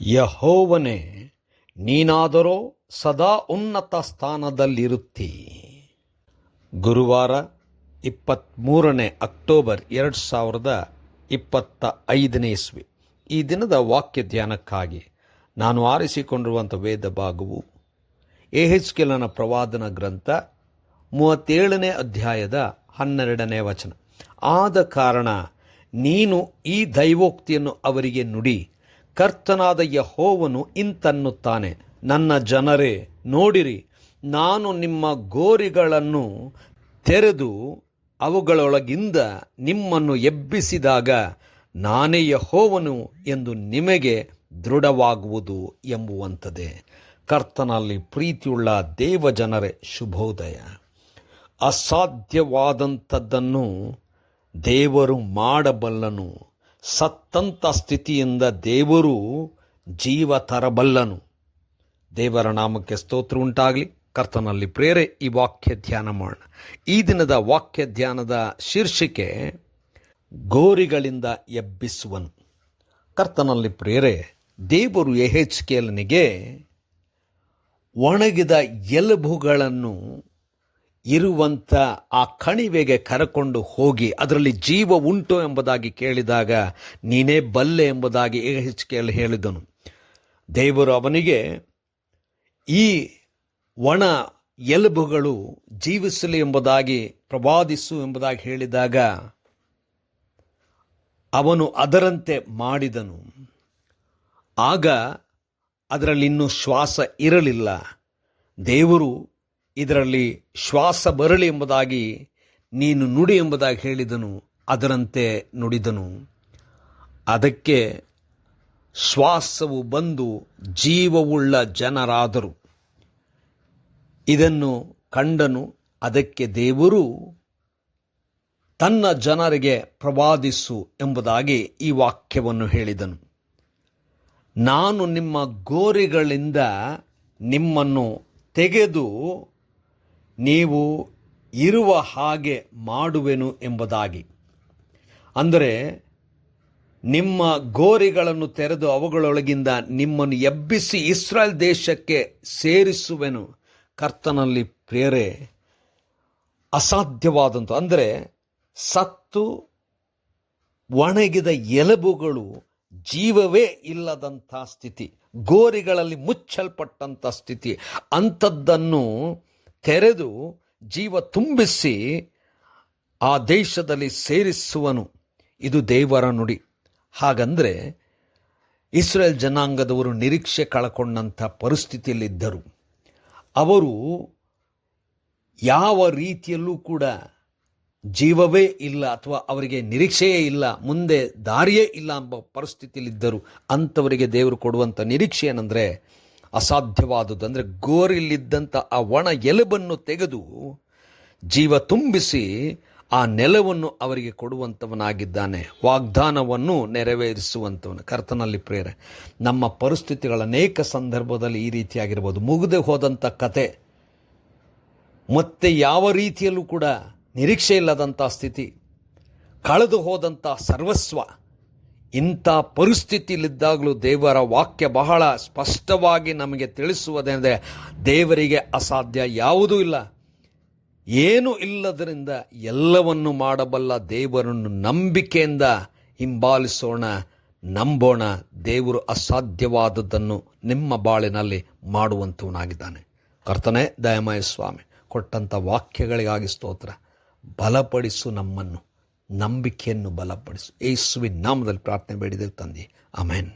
ಯಹೋವನೇ, ನೀನಾದರೋ ಸದಾ ಉನ್ನತ ಸ್ಥಾನದಲ್ಲಿರುತ್ತಿ. ಗುರುವಾರ ಇಪ್ಪತ್ತ್ಮೂರನೇ ಅಕ್ಟೋಬರ್ ಎರಡು ಸಾವಿರದ ಇಪ್ಪತ್ತ ಐದನೇ ಇಸ್ವಿ. ಈ ದಿನದ ವಾಕ್ಯ ಧ್ಯಾನಕ್ಕಾಗಿ ನಾನು ಆರಿಸಿಕೊಂಡಿರುವಂಥ ವೇದ ಭಾಗವು ಎಹೆಚ್ಕೆಲನ ಪ್ರವಾದನ ಗ್ರಂಥ ಮೂವತ್ತೇಳನೇ ಅಧ್ಯಾಯದ ಹನ್ನೆರಡನೇ ವಚನ. ಆದ ಕಾರಣ ನೀನು ಈ ದೈವೋಕ್ತಿಯನ್ನು ಅವರಿಗೆ ನುಡಿ ಕರ್ತನಾದ ಯಹೋವನು ಇಂತನ್ನುತ್ತಾನೆ. ನನ್ನ ಜನರೇ, ನೋಡಿರಿ, ನಾನು ನಿಮ್ಮ ಗೋರಿಗಳನ್ನು ತೆರೆದು ಅವುಗಳೊಳಗಿಂದ ನಿಮ್ಮನ್ನು ಎಬ್ಬಿಸಿದಾಗ ನಾನೇ ಯಹೋವನು ಎಂದು ನಿಮಗೆ ದೃಢವಾಗುವುದು ಎಂಬುವಂಥದ್ದೇ. ಕರ್ತನಲ್ಲಿ ಪ್ರೀತಿಯುಳ್ಳ ದೇವ ಜನರೇ ಶುಭೋದಯ. ಅಸಾಧ್ಯವಾದಂಥದ್ದನ್ನು ದೇವರು ಮಾಡಬಲ್ಲನು. ಸತ್ತಂತ ಸ್ಥಿತಿಯಿಂದ ದೇವರು ಜೀವ ತರಬಲ್ಲನು. ದೇವರ ನಾಮಕ್ಕೆ ಸ್ತೋತ್ರ ಉಂಟಾಗಲಿ. ಕರ್ತನಲ್ಲಿ ಪ್ರೇರೆ, ಈ ವಾಕ್ಯ ಧ್ಯಾನ ಮಾಡೋಣ. ಈ ದಿನದ ವಾಕ್ಯ ಧ್ಯಾನದ ಶೀರ್ಷಿಕೆ, ಗೋರಿಗಳಿಂದ ಎಬ್ಬಿಸುವನು. ಕರ್ತನಲ್ಲಿ ಪ್ರೇರೆ, ದೇವರು ಎಹೆಚ್ಕೇಲನಿಗೆ ಒಣಗಿದ ಎಲುಬುಗಳನ್ನು ಇರುವಂಥ ಆ ಕಣಿವೆಗೆ ಕರಕೊಂಡು ಹೋಗಿ ಅದರಲ್ಲಿ ಜೀವ ಉಂಟು ಎಂಬುದಾಗಿ ಕೇಳಿದಾಗ ನೀನೇ ಬಲ್ಲೆ ಎಂಬುದಾಗಿ ಎಹೆಚ್ಕೇಲ್ ಹೇಳಿದನು. ದೇವರು ಅವನಿಗೆ ಈ ಒಣ ಎಲುಬುಗಳು ಜೀವಿಸಲಿ ಎಂಬುದಾಗಿ ಪ್ರವಾದಿಸು ಎಂಬುದಾಗಿ ಹೇಳಿದಾಗ ಅವನು ಅದರಂತೆ ಮಾಡಿದನು. ಆಗ ಅದರಲ್ಲಿ ಇನ್ನೂ ಶ್ವಾಸ ಇರಲಿಲ್ಲ. ದೇವರು ಇದರಲ್ಲಿ ಶ್ವಾಸ ಬರಲಿ ಎಂಬುದಾಗಿ ನೀನು ನುಡಿ ಎಂಬುದಾಗಿ ಹೇಳಿದನು, ಅದರಂತೆ ನುಡಿದನು. ಅದಕ್ಕೆ ಶ್ವಾಸವು ಬಂದು ಜೀವವುಳ್ಳ ಜನರಾದರು. ಇದನ್ನು ಕಂಡನು, ಅದಕ್ಕೆ ದೇವರು ತನ್ನ ಜನರಿಗೆ ಪ್ರವಾದಿಸು ಎಂಬುದಾಗಿ ಈ ವಾಕ್ಯವನ್ನು ಹೇಳಿದನು. ನಾನು ನಿಮ್ಮ ಗೋರಿಗಳಿಂದ ನಿಮ್ಮನ್ನು ತೆಗೆದು ನೀವು ಇರುವ ಹಾಗೆ ಮಾಡುವೆನು ಎಂಬುದಾಗಿ. ಅಂದರೆ, ನಿಮ್ಮ ಗೋರಿಗಳನ್ನು ತೆರೆದು ಅವುಗಳೊಳಗಿಂದ ನಿಮ್ಮನ್ನು ಎಬ್ಬಿಸಿ ಇಸ್ರಾಯೇಲ್ ದೇಶಕ್ಕೆ ಸೇರಿಸುವೆನು. ಕರ್ತನಲ್ಲಿ ಪ್ರೇರೆ ಅಸಾಧ್ಯವಾದಂಥ ಅಂದರೆ, ಸತ್ತು ಒಣಗಿದ ಎಲುಬುಗಳು ಜೀವವೇ ಇಲ್ಲದಂಥ ಸ್ಥಿತಿ. ಗೋರಿಗಳಲ್ಲಿ ಮುಚ್ಚಲ್ಪಟ್ಟಂಥ ಸ್ಥಿತಿ. ಅಂಥದ್ದನ್ನು ತೆರೆದು ಜೀವ ತುಂಬಿಸಿ ಆ ದೇಶದಲ್ಲಿ ಸೇರಿಸುವನು. ಇದು ದೇವರ ನುಡಿ. ಹಾಗಂದರೆ ಇಸ್ರೇಲ್ ಜನಾಂಗದವರು ನಿರೀಕ್ಷೆ ಕಳ್ಕೊಂಡಂಥ ಪರಿಸ್ಥಿತಿಯಲ್ಲಿದ್ದರು. ಅವರು ಯಾವ ರೀತಿಯಲ್ಲೂ ಕೂಡ ಜೀವವೇ ಇಲ್ಲ ಅಥವಾ ಅವರಿಗೆ ನಿರೀಕ್ಷೆಯೇ ಇಲ್ಲ, ಮುಂದೆ ದಾರಿಯೇ ಇಲ್ಲ ಎಂಬ ಪರಿಸ್ಥಿತಿಯಲ್ಲಿದ್ದರು. ಅಂಥವರಿಗೆ ದೇವರು ಕೊಡುವಂಥ ನಿರೀಕ್ಷೆ ಏನಂದರೆ ಅಸಾಧ್ಯವಾದುದು ಅಂದರೆ ಗೋರಿಲ್ಲಿದ್ದಂಥ ಆ ಒಣ ಎಲುಬನ್ನು ತೆಗೆದು ಜೀವ ತುಂಬಿಸಿ ಆ ನೆಲವನ್ನು ಅವರಿಗೆ ಕೊಡುವಂಥವನಾಗಿದ್ದಾನೆ ವಾಗ್ದಾನವನ್ನು ನೆರವೇರಿಸುವಂಥವನು ಕರ್ತನಲ್ಲಿ ಪ್ರೇರೆ, ನಮ್ಮ ಪರಿಸ್ಥಿತಿಗಳ ಅನೇಕ ಸಂದರ್ಭದಲ್ಲಿ ಈ ರೀತಿಯಾಗಿರ್ಬೋದು. ಮುಗಿದು ಹೋದಂಥ ಕತೆ, ಮತ್ತೆ ಯಾವ ರೀತಿಯಲ್ಲೂ ಕೂಡ ನಿರೀಕ್ಷೆ ಇಲ್ಲದಂಥ ಸ್ಥಿತಿ, ಕಳೆದು ಹೋದಂಥ ಸರ್ವಸ್ವ ಇಂಥ ಪರಿಸ್ಥಿತಿಯಲ್ಲಿದ್ದಾಗಲೂ ದೇವರ ವಾಕ್ಯ ಬಹಳ ಸ್ಪಷ್ಟವಾಗಿ ನಮಗೆ ತಿಳಿಸುವುದೆಂದರೆ ದೇವರಿಗೆ ಅಸಾಧ್ಯ ಯಾವುದೂ ಇಲ್ಲ. ಏನೂ ಇಲ್ಲದರಿಂದ ಎಲ್ಲವನ್ನು ಮಾಡಬಲ್ಲ ದೇವರನ್ನು ನಂಬಿಕೆಯಿಂದ ಹಿಂಬಾಲಿಸೋಣ, ನಂಬೋಣ. ದೇವರು ಅಸಾಧ್ಯವಾದದ್ದನ್ನು ನಿಮ್ಮ ಬಾಳಿನಲ್ಲಿ ಮಾಡುವಂಥವನಾಗಿದ್ದಾನೆ. ಕರ್ತನೇ ದಯಮಯ ಸ್ವಾಮಿ, ಕೊಟ್ಟಂಥ ವಾಕ್ಯಗಳಿಗಾಗಿ ಸ್ತೋತ್ರ. ಬಲಪಡಿಸು ನಮ್ಮನ್ನು. ನಂಬಿಕೆಯನ್ನು ಬಲಪಡಿಸು ಯೇಸುವಿನ ನಾಮದಲ್ಲಿ ಪ್ರಾರ್ಥನೆ ಬೇಡಿದೆ ತಂದೆ ಅಮೇನ್